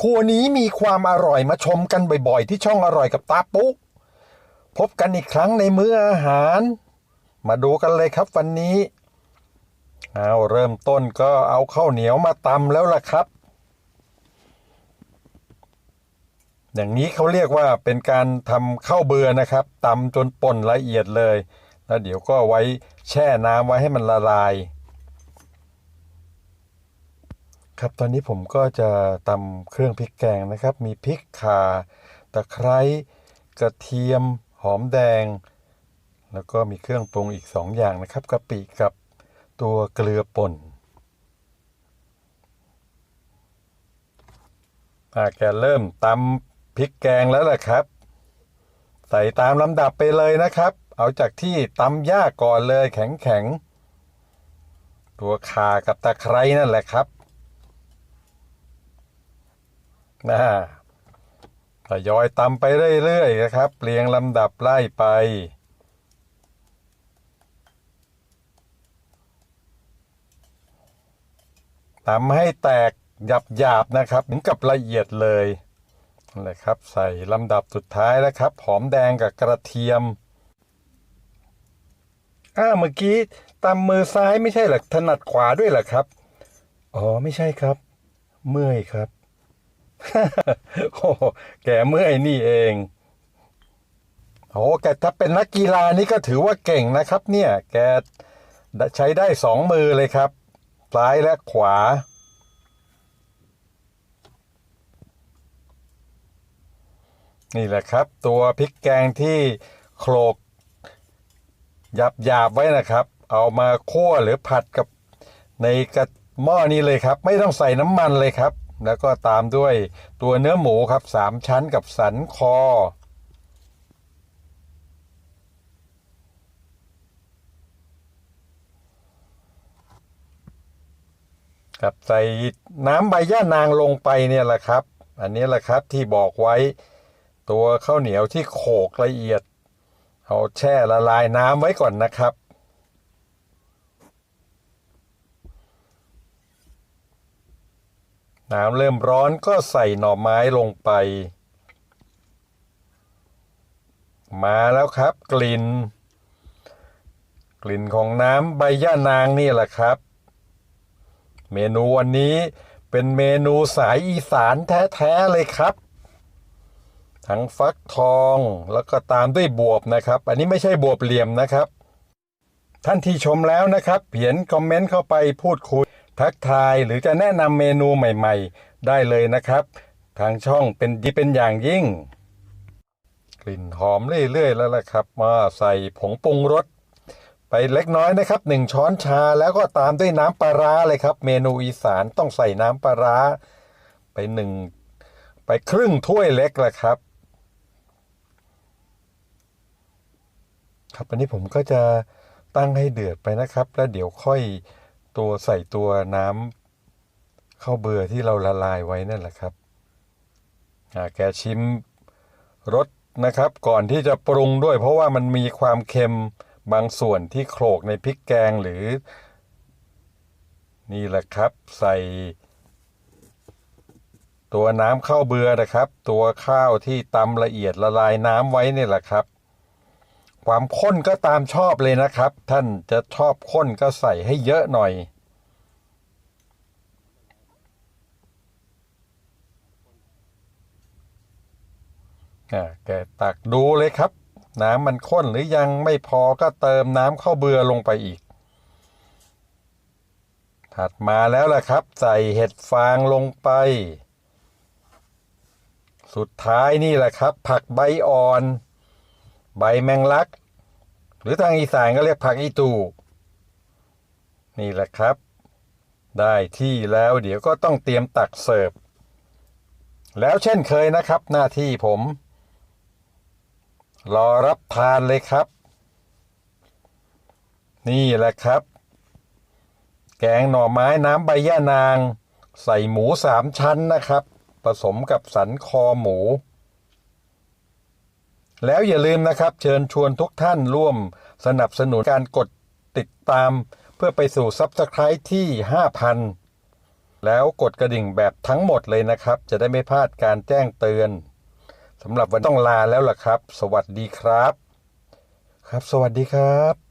ครัวนี้มีความอร่อยมาชมกันบ่อยๆ ที่ช่องอร่อยกับตาปุ๊พบกันอีกครั้งในมื้ออาหาร มาดูกันเลยครับวันนี้เอาเริ่มต้นก็เอาข้าวเหนียวมาตำแล้วล่ะครับ อย่างนี้เขาเรียกว่าเป็นการทำข้าวเบื่อนะครับตำจนป่นละเอียดเลย แล้วเดี๋ยวก็ไว้แช่น้ำไว้ให้มันละลาย ครับตอนนี้ผมก็จะตำเครื่องพริกแกงนะครับ มีพริกข่าตะไคร้กระเทียม หอมแดง แล้วก็มีเครื่องปรุงอีกสองอย่างนะครับกะปิกับตัวเกลือป่นอาแกเริ่มตำพริกแกงแล้วล่ะครับ ใส่ตามลำดับไปเลยนะครับ เอาจากที่ตำยากก่อนเลยแข็งแข็งตัวข่ากับตะไคร้นั่นแหละครับ นะทยอยตำไปเรื่อยๆนะครับ เรียงลำดับไล่ไป ตำให้แตกหยาบๆนะครับ ถึงกับละเอียดเลยนั่แหละครับ ใส่ลำดับสุดท้ายแล้วครับ หอมแดงกับกระเทียมอ้าเมื่อกี้ตำมือซ้ายไม่ใช่หรอถนัดขวาด้วยเหรอครับ อ๋อไม่ใช่ครับ เมื่อยครับ โอ้แกเมื่อยนี่เองโอ้แกถ้าเป็นนักกีฬานี่ก็ถือว่าเก่งนะครับ เนี่ย แกใช้ได้สองมือเลยครับ ซ้ายและขวา นี่แหละครับ ตัวพริกแกงที่โขลกหยาบหยาบไว้นะครับ เอามาคั่วหรือผัดกับในกระหม้อนี้เลยครับ ไม่ต้องใส่น้ำมันเลยครับ แล้วก็ตามด้วยตัวเนื้อหมูครับสามชั้นกับสันคอ ครับใส่น้ำใบย่านางลงไปเนี่ยแหละครับ อันนี้แหละครับที่บอกไว้ ตัวข้าวเหนียวที่โขกละเอียด เอาแช่ละลายน้ำไว้ก่อนนะครับ น้ำเริ่มร้อนก็ใส่หน่อไม้ลงไป มาแล้วครับกลิ่น กลิ่นของน้ำใบย่านางนี่แหละครับ เมนูวันนี้เป็นเมนูสายอีสานแท้ๆเลยครับ ทั้งฟักทองแล้วก็ตามด้วยบวบนะครับ อันนี้ไม่ใช่บวบเหลี่ยมนะครับ ท่านที่ชมแล้วนะครับเขียนคอมเมนต์เข้าไปพูดคุย ทักทายหรือจะแนะนำเมนูใหม่ๆ ได้เลยนะครับ ทางช่องเป็นดีเป็นอย่างยิ่ง กลิ่นหอมเรื่อยๆแล้วล่ะครับ มาใส่ผงปรุงรสไปเล็กน้อยนะครับหนึ่งช้อนชาแล้วก็ตามด้วยน้ำปลาร้าเลยครับ เมนูอีสานต้องใส่น้ำปลาร้าไปหนึ่งไปครึ่งถ้วยเล็กแหละครับ ครับอันนี้ผมก็จะตั้งให้เดือดไปนะครับ แล้วเดี๋ยวค่อย ตัวใส่ตัวน้ำข้าวเบื่อที่เราละลายไว้นั่นแหละครับแกชิมรสนะครับ ก่อนที่จะปรุงด้วย เพราะว่ามันมีความเค็มบางส่วนที่โขลกในพริกแกงหรือ นี่แหละครับ ใส่ ตัวน้ำข้าวเบื่อนะครับ ตัวข้าวที่ตำละเอียดละลายน้ำไว้นี่แหละครับ ความข้นก็ตามชอบเลยนะครับ ท่านจะชอบข้นก็ใส่ให้เยอะหน่อย อ่าแกตักดูเลยครับ น้ำมันข้นหรือยังไม่พอก็เติมน้ำข้าวเบือลงไปอีก ถัดมาแล้วล่ะครับ ใส่เห็ดฟางลงไป สุดท้ายนี่แหละครับ ผักใบอ่อนใบแมงลัก หรือทางอีสานก็เรียกผักอีตู นี่แหละครับ ได้ที่แล้วเดี๋ยวก็ต้องเตรียมตักเสิร์ฟ แล้วเช่นเคยนะครับ หน้าที่ผม รอรับทานเลยครับ นี่แหละครับ แกงหน่อไม้น้ำใบย่านาง ใส่หมูสามชั้นนะครับ ผสมกับสันคอหมู แล้วอย่าลืมนะครับ เชิญชวนทุกท่านร่วมสนับสนุนการกดติดตาม เพื่อไปสู่ซับสไครต์ที่ 5,000 แล้วกดกระดิ่งแบบทั้งหมดเลยนะครับ จะได้ไม่พลาดการแจ้งเตือนสำหรับวันต้องลาแล้วล่ะครับ สวัสดีครับ ครับ สวัสดีครับ